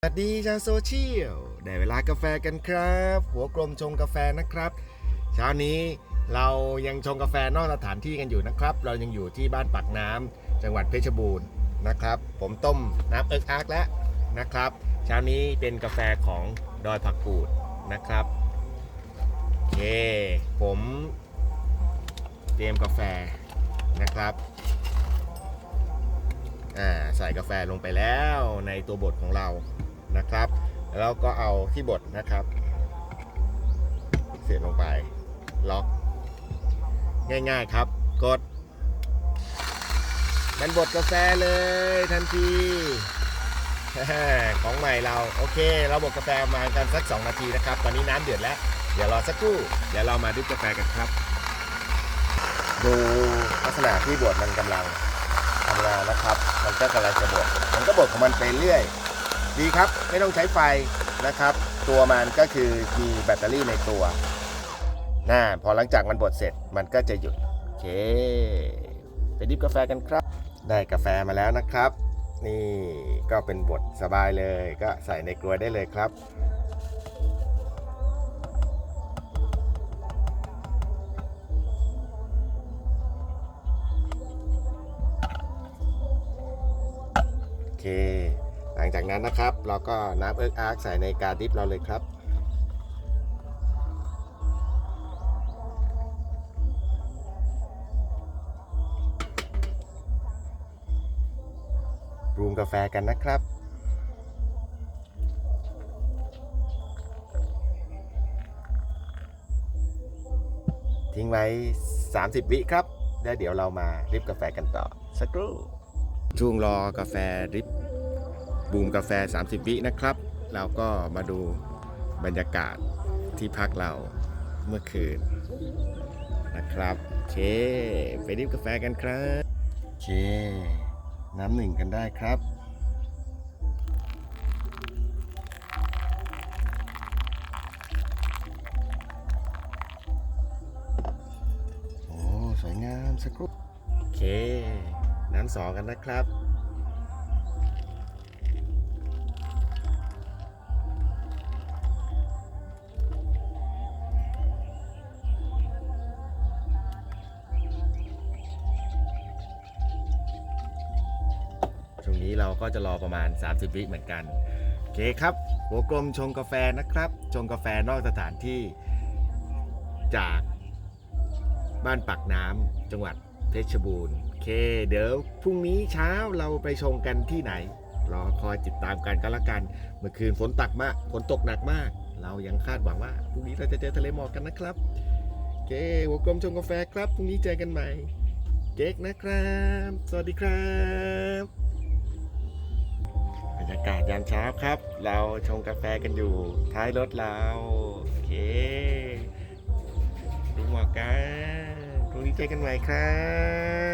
สวัสดีชาวโซเชียลได้เวลากาแฟกันครับ หัวกลมชงกาแฟนะครับ เช้านี้เรายังชงกาแฟนอกสถานที่กันอยู่นะครับ เรายังอยู่ที่บ้านปักน้ำจังหวัดเพชรบูรณ์นะครับ ผมต้มน้ำเอิกอักแล้วนะครับ เช้านี้เป็นกาแฟของดอยผักกูดนะครับโอเคผมเตรียมกาแฟนะครับอ่าใส่กาแฟลงไปแล้วในตัวบดของเรา นะครับแล้วก็เอาที่บดนะครับ เสียบลงไป ล็อก ง่ายๆครับ กด มันบดกาแฟเลยทันทีของใหม่เราโอเค เราบดกาแฟมากันสัก 2 นาทีนะครับ ตอนนี้น้ำเดือดแล้ว เดี๋ยวรอสักครู่ เดี๋ยวเรามาดริบกาแฟกันครับ ดูลักษณะที่บดมันกำลังทำงานนะครับ มันก็กำลังจะบดมันก็บดของมันไปเรื่อย ดีครับไม่ต้องใช้ไฟนะครับ ตัวมันก็คือมีแบตเตอรี่ในตัวน่าพอหลังจากมันบดเสร็จมันก็จะหยุดโอเคไปดิบกาแฟกันครับ ได้กาแฟมาแล้วนะครับ นี่ก็เป็นบดสบายเลยก็ใส่ในกลวยได้เลยครับโอเค หลังจากนั้นนะครับ เราก็น้ำเอิร์กอาร์กใส่ในกาดิฟเราเลยครับปรุงกาแฟกันนะครับทิ้งไว้ 30 วิครับ แล้วเดี๋ยวเรามาริบกาแฟกันต่อ สักครู่ช่วงรอกาแฟริบ บูมกาแฟ 30 วินะครับ เราก็มาดูบรรยากาศที่พักเราเมื่อคืนนะครับโอเค ไปริบกาแฟกันครับโอเค น้ำหนึ่งกันได้ครับโอ้สวยงามสักครู่โอเค น้ำสองกันนะครับ ช่วงนี้เราก็จะรอประมาณ 30 วิเหมือนกัน โอเคครับ หัวกลมชงกาแฟนะครับ ชงกาแฟนอกสถานที่จากบ้านปักน้ำจังหวัดเพชรบูรณ์โอเค เดี๋ยวพรุ่งนี้เช้าเราไปชงกันที่ไหน รอคอยติดตามกันก็แล้วกัน เมื่อคืนฝนตักมากฝนตกหนักมาก เรายังคาดหวังว่าพรุ่งนี้เราจะเจอทะเลหมอกกันนะครับโอเค หัวกลมชงกาแฟครับพรุ่งนี้เจอกันใหม่เก๊กนะครับ สวัสดีครับากาศยามเช้าครับ เราชงกาแฟกันอยู่ท้ายรถเราโอเคดูหมอกกันพรุ่งนี้เจอกันใหม่ครับ